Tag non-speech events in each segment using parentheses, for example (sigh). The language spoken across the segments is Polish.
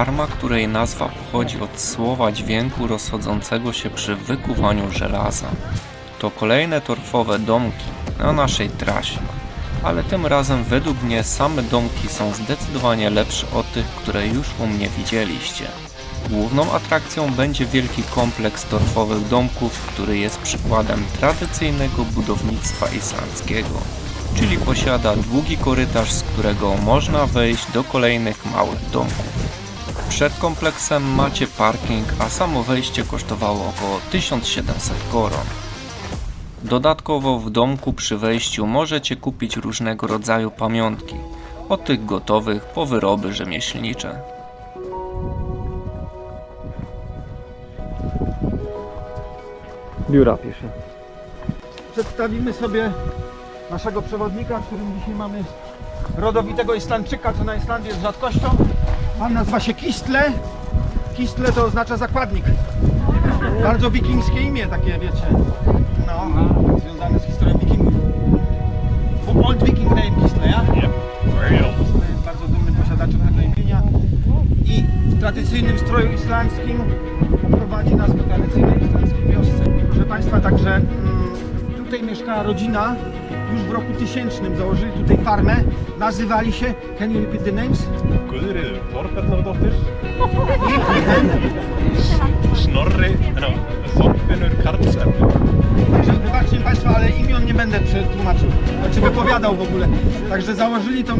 Farma, której nazwa pochodzi od słowa dźwięku rozchodzącego się przy wykuwaniu żelaza. To kolejne torfowe domki na naszej trasie. Ale tym razem według mnie same domki są zdecydowanie lepsze od tych, które już u mnie widzieliście. Główną atrakcją będzie wielki kompleks torfowych domków, który jest przykładem tradycyjnego budownictwa islandzkiego, czyli posiada długi korytarz, z którego można wejść do kolejnych małych domków. Przed kompleksem macie parking, a samo wejście kosztowało około 1700 koron. Dodatkowo w domku przy wejściu możecie kupić różnego rodzaju pamiątki, od tych gotowych po wyroby rzemieślnicze. Biura pisze. Przedstawimy sobie naszego przewodnika, którym dzisiaj mamy rodowitego Islandczyka, co na Islandii jest rzadkością. Pan nazywa się Kistle. Kistle to oznacza zakładnik. Bardzo wikingskie imię takie, wiecie. No, tak związane z historią wikingów. Bo Old Viking name Kistle, ja? Yep. Kistle jest bardzo dumnym posiadaczem tego imienia. I w tradycyjnym stroju islandzkim prowadzi nas po tradycyjnej islandzkiej wiosce. Proszę Państwa, także mm, tutaj mieszkała rodzina już w roku tysięcznym. Założyli tutaj farmę. Nazywali się, can you repeat the names? Guðrið Þorbjarnardóttir, Snorri, no, Þorfinnur Karlsson. Także wybaczcie Państwa, ale imion nie będę przetłumaczył, znaczy wypowiadał w ogóle. Także założyli tą,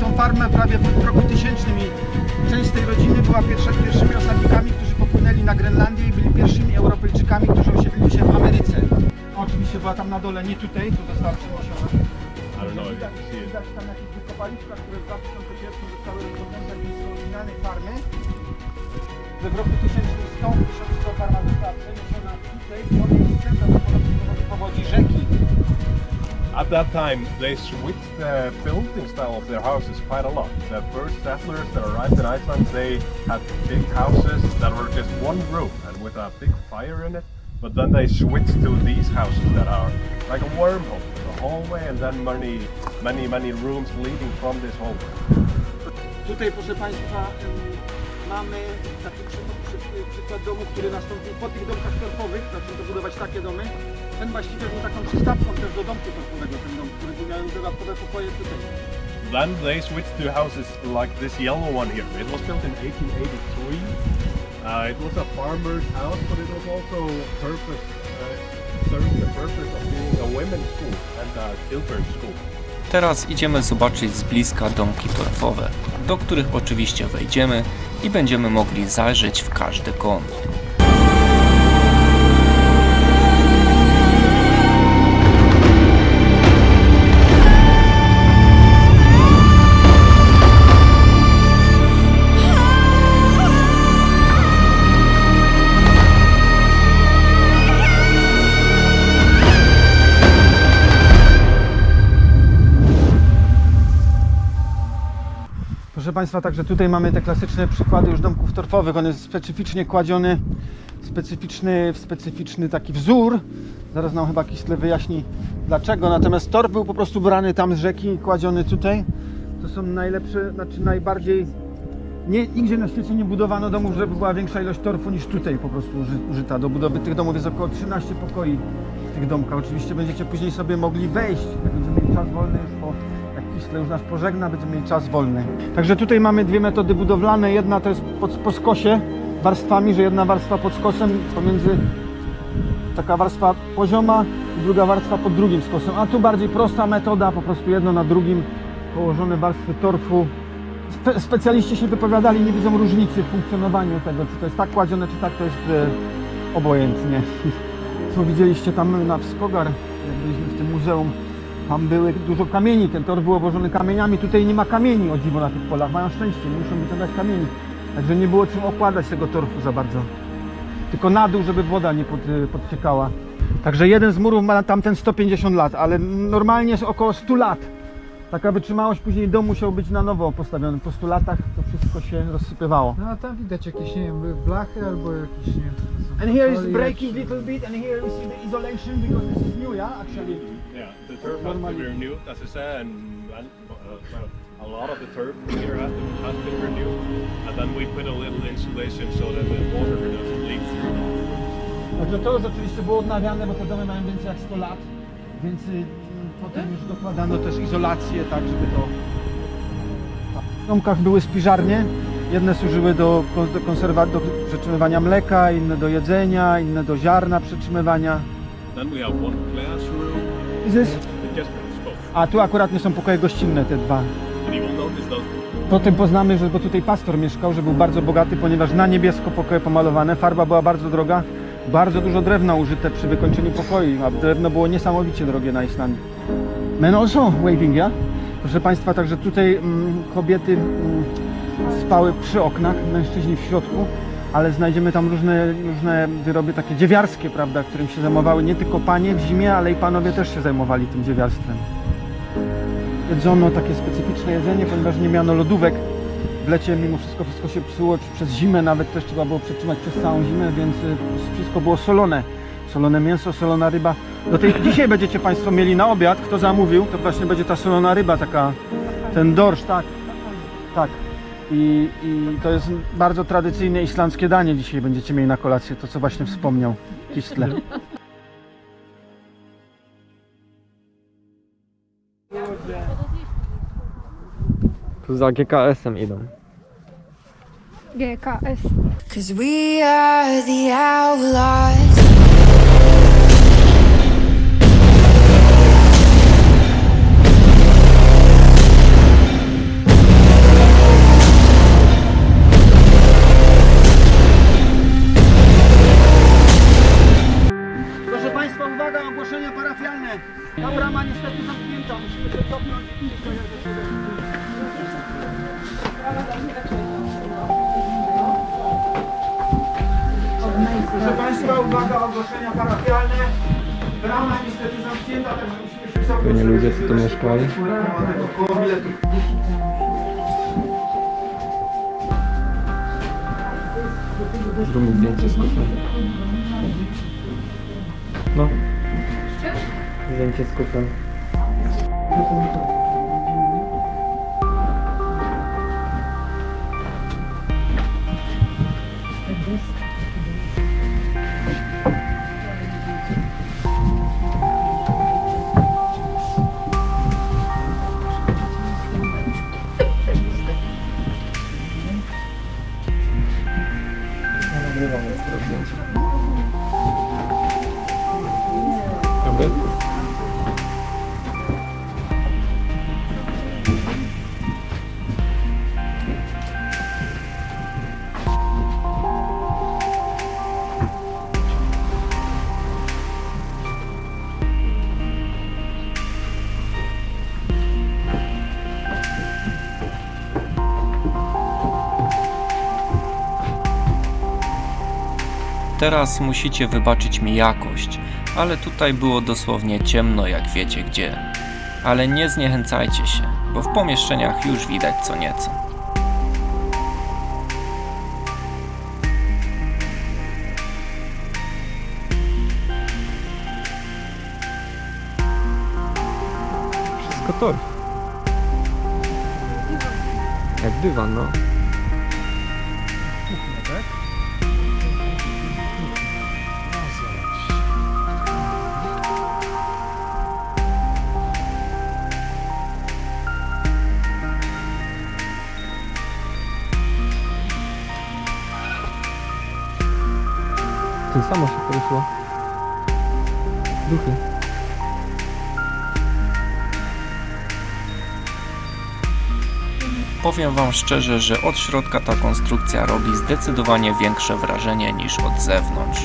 tą farmę prawie w roku tysięcznym i część z tej rodziny była pierwsza, pierwszymi osadnikami, którzy popłynęli na Grenlandię i byli pierwszymi Europejczykami, którzy osiedlili się w Ameryce. Oczywiście była tam na dole, nie tutaj, tu została przeniesiona. If you Widać, it. widać tam jakieś wykopaliska, które w 2001 zostały rozpoczęte z oryginalnej farmy. Że w roku 1000 stąd 1100 farma została przeniesiona tutaj, w miejsce, prawdopodobnie powodzi rzeki. At that time, they switched the building style of their houses quite a lot. The first settlers that arrived in Iceland, they had big houses that were just one room and with a big fire in it. But then they switched to these houses that are like a wormhole, a hallway, and then many, many, many rooms leading from this hallway. Tutaj, proszę Państwa, mamy taki przy, przy, przykład domu, który nastąpił po tych domkach torfowych, zaczęto budować takie domy. Ten właściwie był taką przystawką też do domku torfowego, ten dom, który miał dodatkowe pokoje tutaj. Then they switched to houses like this yellow one here. It was built in 1883. Uh, it was a farmer's house, but it was also uh, served the purpose of being a women's school and a children's school. Teraz idziemy zobaczyć z bliska domki torfowe, do których oczywiście wejdziemy i będziemy mogli zajrzeć w każdy kąt. Państwa, także tutaj mamy te klasyczne przykłady już domków torfowych. On jest specyficznie kładziony, specyficzny, w specyficzny taki wzór. Zaraz nam chyba Kisle wyjaśni dlaczego. Natomiast torf był po prostu brany tam z rzeki i kładziony tutaj. To są najlepsze, znaczy najbardziej... Nie, nigdzie na świecie nie budowano domów, żeby była większa ilość torfu niż tutaj po prostu uży- użyta. Do budowy tych domów jest około 13 pokoi w tych domkach. Oczywiście będziecie później sobie mogli wejść, jak będziemy mieli czas wolny już po Kisle już nas pożegna, będziemy mieli czas wolny. Także tutaj mamy dwie metody budowlane. Jedna to jest pod, po skosie warstwami, że jedna warstwa pod skosem pomiędzy taka warstwa pozioma i druga warstwa pod drugim skosem. A tu bardziej prosta metoda, po prostu jedno na drugim położone warstwy torfu. Spe, specjaliści się wypowiadali, nie widzą różnicy w funkcjonowaniu tego, czy to jest tak kładzione, czy tak to jest e, obojętnie. (laughs) Co widzieliście tam na Wskogar, jak byliśmy w tym muzeum, tam były dużo kamieni, ten tor był obłożony kamieniami, tutaj nie ma kamieni o dziwo na tych polach, mają szczęście, nie muszą wyciągać kamieni. Także nie było czym okładać tego torfu za bardzo. Tylko na dół, żeby woda nie pod, podciekała. Także jeden z murów ma tamten 150 lat, ale normalnie jest około 100 lat. Taka wytrzymałość później dom musiał być na nowo postawiony. Po 100 latach to wszystko się rozsypywało. No a tam widać jakieś, nie wiem, blachy albo jakieś, nie wiem, to. And here is breaking little bit and here we see the isolation because this is new, yeah, actually. Yeah, the turf has been renewed, as I said, and, and uh, a lot of the turf here has been, has been renewed. And then we put a little insulation so that the water doesn't leak through. Także to już oczywiście było odnawiane, bo te domy mają więcej jak 100 lat, więc y, potem już dokładano też izolację, tak żeby to... W domkach były spiżarnie, jedne służyły do, do, konserwa- do przetrzymywania mleka, inne do jedzenia, inne do ziarna przetrzymywania. Then we have one classroom, Is this? A tu akurat nie są pokoje gościnne, te dwa. Potem poznamy, że bo tutaj pastor mieszkał, że był bardzo bogaty, ponieważ na niebiesko pokoje pomalowane, farba była bardzo droga, bardzo dużo drewna użyte przy wykończeniu pokoi, a drewno było niesamowicie drogie na Islandii. Also waving, ja? Proszę Państwa, także tutaj mm, kobiety mm, spały przy oknach, mężczyźni w środku, ale znajdziemy tam różne, różne wyroby takie dziewiarskie, prawda, którym się zajmowały nie tylko panie w zimie, ale i panowie też się zajmowali tym dziewiarstwem jedzono takie specyficzne jedzenie, ponieważ nie miano lodówek. W lecie mimo wszystko wszystko się psuło, czy przez zimę nawet też trzeba było przetrzymać przez całą zimę, więc y, wszystko było solone. Solone mięso, solona ryba. Do tej, dzisiaj będziecie Państwo mieli na obiad, kto zamówił, to właśnie będzie ta solona ryba, taka, ten dorsz, tak. Tak. I, I to jest bardzo tradycyjne islandzkie danie dzisiaj będziecie mieli na kolację, to co właśnie wspomniał Kistle. Tu za GKS-em idą. GKS. Cause we are the outlaws. Tu mieszkali? Zdjęcie z kufrem. No. Zdjęcie z kufrem. Nagrywam jest Teraz musicie wybaczyć mi jakość, ale tutaj było dosłownie ciemno jak wiecie gdzie. Ale nie zniechęcajcie się, bo w pomieszczeniach już widać co nieco. Wszystko to. Jak dywan, no. Ten samo się poruszyło. Duchy. Powiem Wam szczerze, że od środka ta konstrukcja robi zdecydowanie większe wrażenie niż od zewnątrz.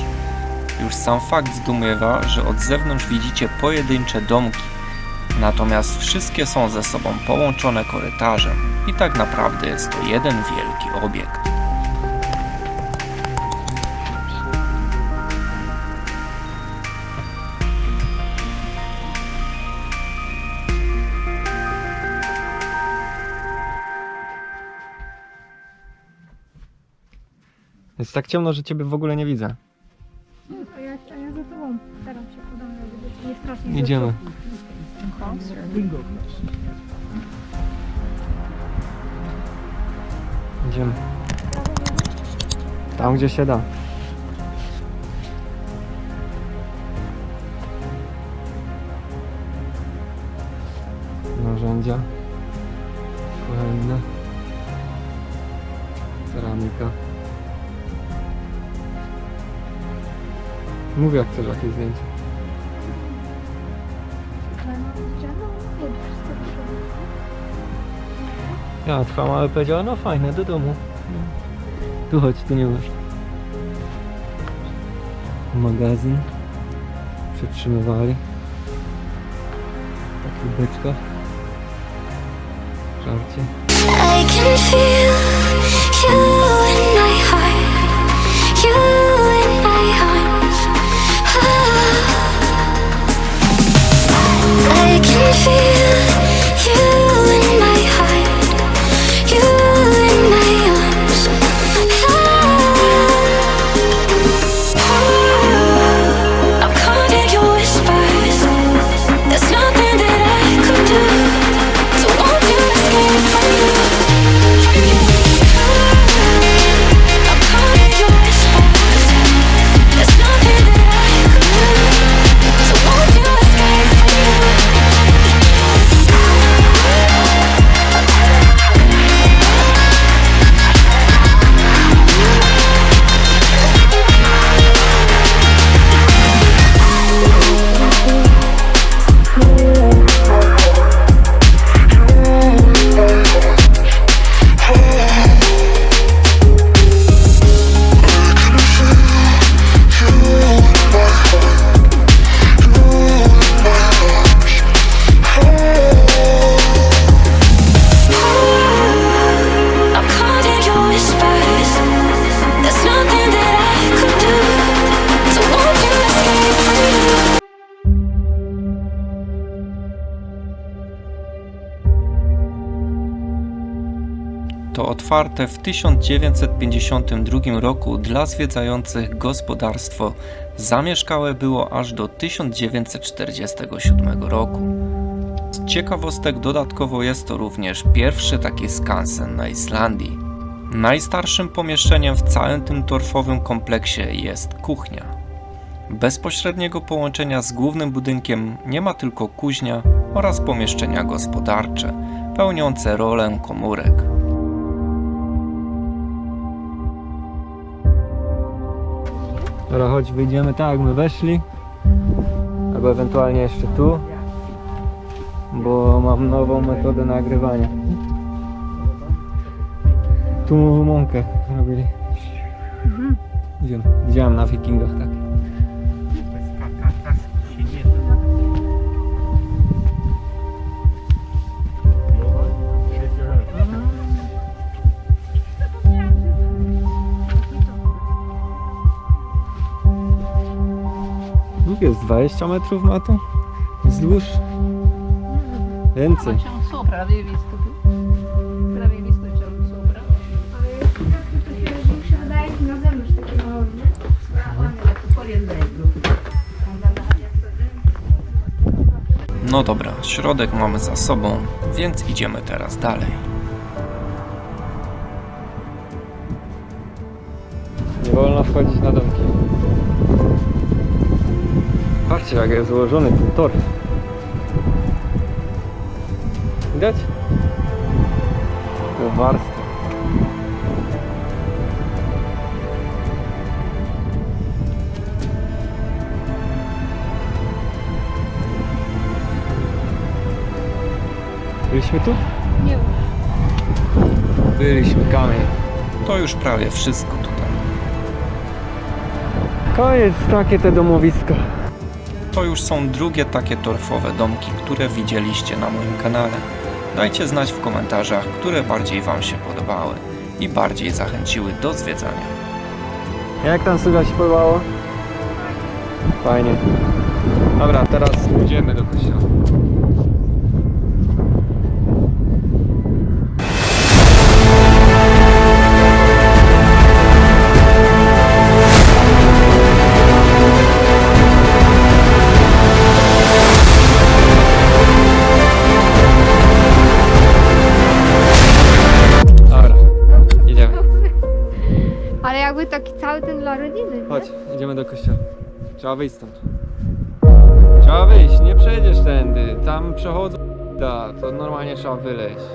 Już sam fakt zdumiewa, że od zewnątrz widzicie pojedyncze domki, natomiast wszystkie są ze sobą połączone korytarzem i tak naprawdę jest to jeden wielki obiekt. Jest tak ciemno, że ciebie w ogóle nie widzę. A ja, a ja za tobą staram się podam, żeby nie strasznie Idziemy. Idziemy. Tam, gdzie się da. Narzędzia. Kolejne. Ceramika. Mówię, jak chcesz jakieś zdjęcie. Ja trwam, ale powiedziała, no fajne, do domu. Tu chodź, tu nie masz. Magazyn. Przetrzymywali. W takich beczkach. Żarcie. I can feel you in my heart, you I can feel otwarte w 1952 roku dla zwiedzających gospodarstwo zamieszkałe było aż do 1947 roku. Z ciekawostek dodatkowo jest to również pierwszy taki skansen na Islandii. Najstarszym pomieszczeniem w całym tym torfowym kompleksie jest kuchnia. Bezpośredniego połączenia z głównym budynkiem nie ma tylko kuźnia oraz pomieszczenia gospodarcze, pełniące rolę komórek. Dobra, chodź, wyjdziemy tak, jak my weszli. Albo ewentualnie jeszcze tu. Bo mam nową metodę nagrywania. Tu mąkę robili. Wiem, widziałem na wikingach tak. Jest 20 metrów ma to? Wzdłuż? Więcej. No dobra, środek mamy za sobą, więc idziemy teraz dalej. Nie wolno wchodzić na domki. Patrzcie jak jest złożony ten tor. Widać? Te warstwy. Byliśmy tu? Nie. Byliśmy, kamień. To już prawie wszystko tutaj. Koniec takie te domowiska. To już są drugie takie torfowe domki, które widzieliście na moim kanale. Dajcie znać w komentarzach, które bardziej Wam się podobały i bardziej zachęciły do zwiedzania. Jak tam Sylwia się podobało? Fajnie. Dobra, teraz idziemy do kościoła. Idziemy do kościoła. Trzeba wyjść stąd. Trzeba wyjść, nie przejdziesz tędy. Tam przechodzą. (laughs) Da, to normalnie trzeba wyleźć.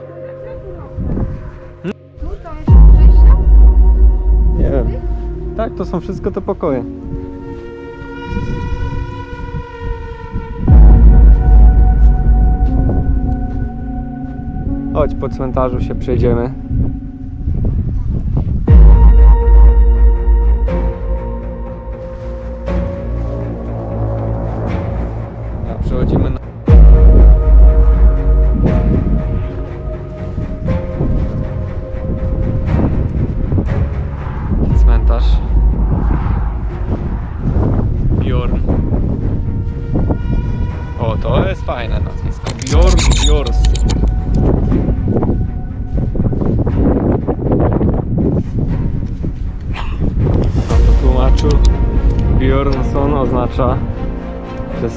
Nie wiem. Tak, to są wszystko te pokoje. Chodź, po cmentarzu się przejdziemy.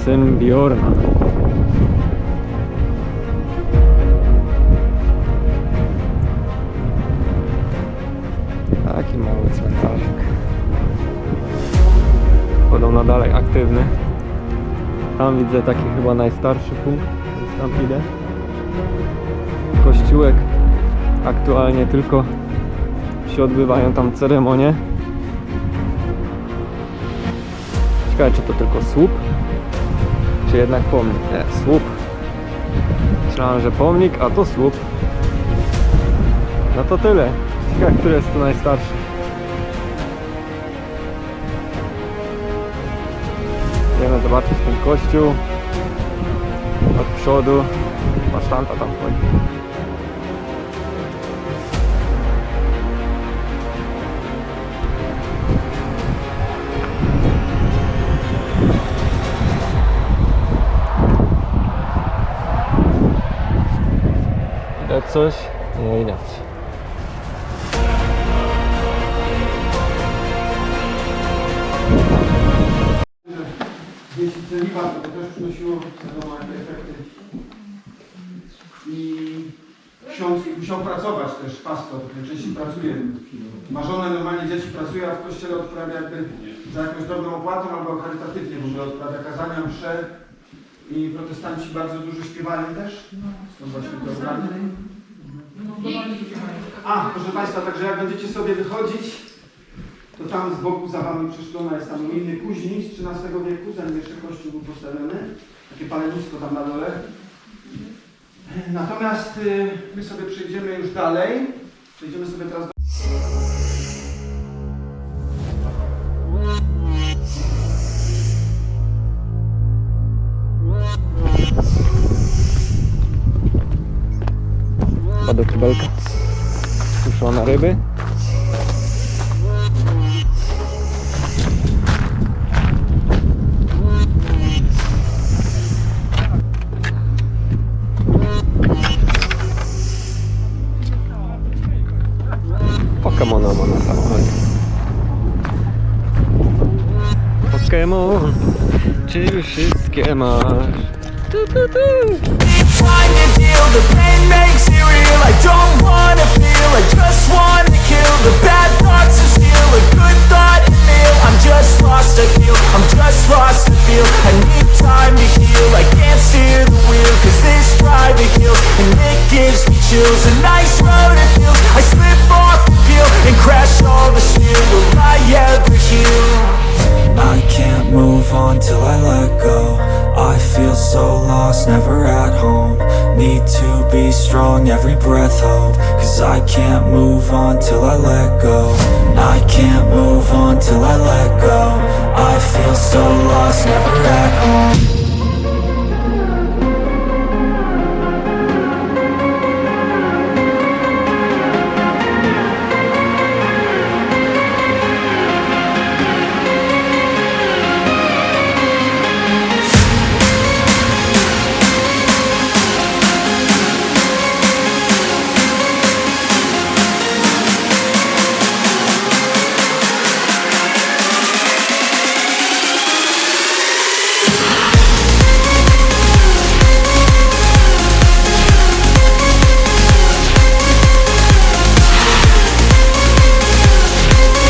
Syn Bjorna. Taki mały cmentarzyk. Podobno dalej aktywny. Tam widzę taki chyba najstarszy punkt, więc tam idę. Kościółek aktualnie tylko się odbywają tam ceremonie. Ciekawe czy to tylko słup, czy jednak pomnik. Nie, słup. Myślałem, że pomnik, a to słup. No to tyle. Ciekawe, który jest tu najstarszy. Idziemy zobaczyć ten kościół od przodu. Basztanta tam chodzi. Coś? Nie widać. Jeśli celiwa, to też przynosiło wiadomo efekty. I ksiądz musiał pracować też, pastor, najczęściej pracuje. Ma żonę, normalnie dzieci pracuje, a w kościele odprawia jakby za jakąś drobną opłatą albo charytatywnie, w odprawia kazania, msze. I protestanci bardzo dużo śpiewają też. Są właśnie programy. A, proszę Państwa, także jak będziecie sobie wychodzić, to tam z boku za wami przeszklona jest tam ruiny kuźni z XIII wieku, zanim jeszcze kościół był postawiony. Takie palenisko tam na dole. Natomiast y, my sobie przejdziemy już dalej. Przejdziemy sobie teraz do... Chyba do kibelka. Suszone ryby. Pokemona ma na samochodzie. Pokemon, czy już wszystkie masz? Tu, tu, tu. Time to deal, the pain makes it real I don't wanna feel, I just wanna every breath hold Cause I can't move on till I let go. I can't move on till I let go. I feel so lost, never at home